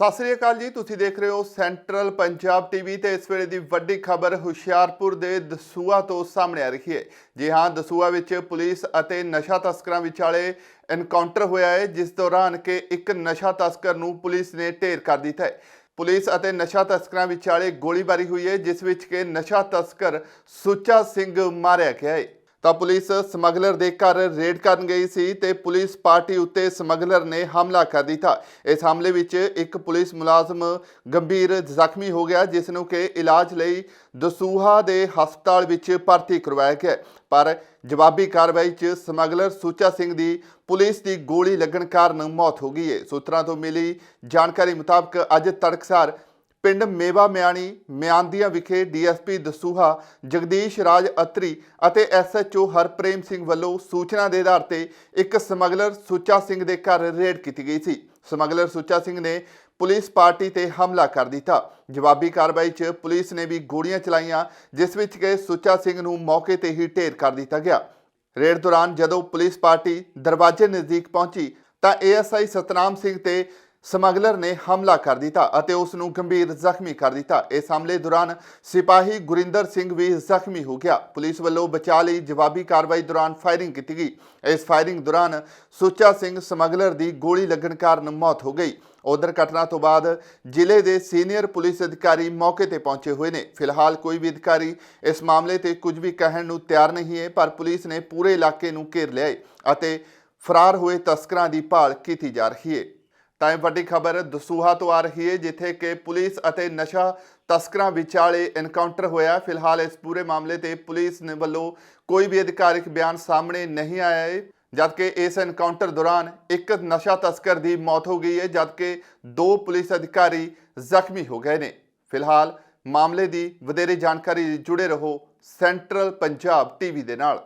ਸਤਿ ਸ੍ਰੀ ਅਕਾਲ ਜੀ, ਤੁਸੀਂ ਦੇਖ ਰਹੇ ਹੋ ਸੈਂਟਰਲ ਪੰਜਾਬ ਟੀਵੀ ਤੇ ਇਸ ਵੇਲੇ ਦੀ ਵੱਡੀ ਖਬਰ ਹੁਸ਼ਿਆਰਪੁਰ ਦੇ ਦਸੂਆ ਤੋਂ ਸਾਹਮਣੇ ਆ ਰਹੀ ਹੈ। ਜੀ ਹਾਂ ਦਸੂਆ ਵਿੱਚ ਪੁਲਿਸ ਅਤੇ ਨਸ਼ਾ ਤਸਕਰਾਂ ਵਿਚਾਲੇ ਐਨਕਾਊਂਟਰ ਹੋਇਆ ਹੈ, ਜਿਸ ਦੌਰਾਨ ਕਿ ਇੱਕ ਨਸ਼ਾ ਤਸਕਰ ਨੂੰ ਪੁਲਿਸ ਨੇ ਢੇਰ ਕਰ ਦਿੱਤਾ ਹੈ। ਪੁਲਿਸ ਅਤੇ ਨਸ਼ਾ ਤਸਕਰਾਂ ਵਿਚਾਲੇ ਗੋਲੀਬਾਰੀ ਹੋਈ ਹੈ, ਜਿਸ ਵਿੱਚ ਕਿ ਨਸ਼ਾ ਤਸਕਰ ਸੁੱਚਾ ਸਿੰਘ ਮਾਰਿਆ ਗਿਆ ਹੈ। ਤਾਂ ਪੁਲਿਸ ਸਮਗਲਰ ਦੇ ਘਰ ਰੇਡ ਕਰਨ ਗਈ ਸੀ ਤੇ ਪੁਲਿਸ ਪਾਰਟੀ ਉੱਤੇ ਸਮਗਲਰ ਨੇ ਹਮਲਾ ਕਰ ਦਿੱਤਾ। ਇਸ ਹਮਲੇ ਵਿੱਚ ਇੱਕ ਪੁਲਿਸ ਮੁਲਾਜ਼ਮ ਗੰਭੀਰ ਜ਼ਖਮੀ ਹੋ ਗਿਆ, ਜਿਸ ਨੂੰ ਕਿ ਇਲਾਜ ਲਈ ਦਸੂਹਾ ਦੇ ਹਸਪਤਾਲ ਵਿੱਚ ਭਰਤੀ ਕਰਵਾਇਆ ਗਿਆ। ਪਰ ਜਵਾਬੀ ਕਾਰਵਾਈ 'ਚ ਸਮਗਲਰ ਸੁੱਚਾ ਸਿੰਘ ਦੀ ਪੁਲਿਸ ਦੀ ਗੋਲੀ ਲੱਗਣ ਕਾਰਨ ਮੌਤ ਹੋ ਗਈ ਹੈ। ਸੂਤਰਾਂ ਤੋਂ ਮਿਲੀ ਜਾਣਕਾਰੀ ਮੁਤਾਬਕ ਅੱਜ ਤੜਕਸਾਰ ਪਿੰਡ ਮੇਵਾ ਮਿਆਣੀ ਮਿਆਂਦੀਆਂ ਵਿਖੇ ਡੀਐਸਪੀ ਦਸੂਹਾ, ਜਗਦੀਸ਼ ਰਾਜ ਅਤਰੀ ਅਤੇ ਐਸਐਚਓ ਹਰਪ੍ਰੇਮ ਸਿੰਘ ਵੱਲੋਂ ਸੂਚਨਾ ਦੇ ਆਧਾਰ ਤੇ ਇੱਕ ਸਮਗਲਰ ਸੁੱਚਾ ਸਿੰਘ ਦੇ ਘਰ ਰੇਡ ਕੀਤੀ ਗਈ ਸੀ। ਸਮਗਲਰ ਸੁੱਚਾ ਸਿੰਘ ਨੇ ਪੁਲਿਸ ਪਾਰਟੀ ਤੇ ਹਮਲਾ ਕਰ ਦਿੱਤਾ। ਜਵਾਬੀ ਕਾਰਵਾਈ 'ਚ ਪੁਲਿਸ ਨੇ ਵੀ ਗੋਲੀਆਂ ਚਲਾਈਆਂ, ਜਿਸ ਵਿੱਚ ਕਿ ਸੁੱਚਾ ਸਿੰਘ ਨੂੰ ਮੌਕੇ ਤੇ ਹੀ ਢੇਰ ਕਰ ਦਿੱਤਾ ਗਿਆ। ਰੇਡ ਦੌਰਾਨ ਜਦੋਂ ਪੁਲਿਸ ਪਾਰਟੀ ਦਰਵਾਜ਼ੇ ਨਜ਼ਦੀਕ ਪਹੁੰਚੀ ਤਾਂ ਏਐਸਆਈ ਸਤਨਾਮ ਸਿੰਘ ਤੇ ਸਮਗਲਰ ਨੇ ਹਮਲਾ ਕਰ ਦਿੱਤਾ ਅਤੇ ਉਸ ਨੂੰ ਗੰਭੀਰ ਜ਼ਖਮੀ ਕਰ ਦਿੱਤਾ। ਇਸ ਹਮਲੇ ਦੌਰਾਨ ਸਿਪਾਹੀ ਗੁਰਿੰਦਰ ਸਿੰਘ ਵੀ ਜ਼ਖਮੀ ਹੋ ਗਿਆ। ਪੁਲਿਸ ਵੱਲੋਂ ਬਚਾਅ ਲਈ ਜਵਾਬੀ ਕਾਰਵਾਈ ਦੌਰਾਨ ਫਾਇਰਿੰਗ ਕੀਤੀ ਗਈ। ਇਸ ਫਾਇਰਿੰਗ ਦੌਰਾਨ ਸੁੱਚਾ ਸਿੰਘ ਸਮਗਲਰ ਦੀ ਗੋਲੀ ਲੱਗਣ ਕਾਰਨ ਮੌਤ ਹੋ ਗਈ। ਉਧਰ ਘਟਨਾ ਤੋਂ ਬਾਅਦ ਜ਼ਿਲ੍ਹੇ ਦੇ ਸੀਨੀਅਰ ਪੁਲਿਸ ਅਧਿਕਾਰੀ ਮੌਕੇ ਤੇ ਪਹੁੰਚੇ ਹੋਏ ਨੇ। ਫਿਲਹਾਲ ਕੋਈ ਵੀ ਅਧਿਕਾਰੀ ਇਸ ਮਾਮਲੇ ਤੇ ਕੁਝ ਵੀ ਕਹਿਣ ਨੂੰ ਤਿਆਰ ਨਹੀਂ ਹੈ, ਪਰ ਪੁਲਿਸ ਨੇ ਪੂਰੇ ਇਲਾਕੇ ਨੂੰ ਘੇਰ ਲਿਆ ਹੈ ਅਤੇ ਫਰਾਰ ਹੋਏ ਤਸਕਰਾਂ ਦੀ ਭਾਲ ਕੀਤੀ ਜਾ ਰਹੀ ਹੈ। ਤਾਂ ਇਹ ਵੱਡੀ ਖਬਰ ਦਸੂਹਾ ਤੋਂ ਆ ਰਹੀ ਹੈ, ਜਿੱਥੇ ਕਿ ਪੁਲਿਸ ਅਤੇ ਨਸ਼ਾ ਤਸਕਰਾਂ ਵਿਚਾਲੇ ਐਨਕਾਊਂਟਰ ਹੋਇਆ। ਫਿਲਹਾਲ ਇਸ ਪੂਰੇ ਮਾਮਲੇ ਤੇ ਪੁਲਿਸ ਨੇ ਵੱਲੋਂ ਕੋਈ ਵੀ ਅਧਿਕਾਰਿਕ ਬਿਆਨ ਸਾਹਮਣੇ ਨਹੀਂ ਆਇਆ ਹੈ, ਜਦਕਿ ਇਸ ਐਨਕਾਊਂਟਰ ਦੌਰਾਨ ਇੱਕ ਨਸ਼ਾ ਤਸਕਰ ਦੀ ਮੌਤ ਹੋ ਗਈ ਹੈ, ਜਦਕਿ ਦੋ ਪੁਲਿਸ ਅਧਿਕਾਰੀ ਜ਼ਖਮੀ ਹੋ ਗਏ ਨੇ। ਫਿਲਹਾਲ ਮਾਮਲੇ ਦੀ ਵਧੇਰੇ ਜਾਣਕਾਰੀ ਜੁੜੇ ਰਹੋ ਸੈਂਟਰਲ ਪੰਜਾਬ ਟੀਵੀ ਦੇ ਨਾਲ।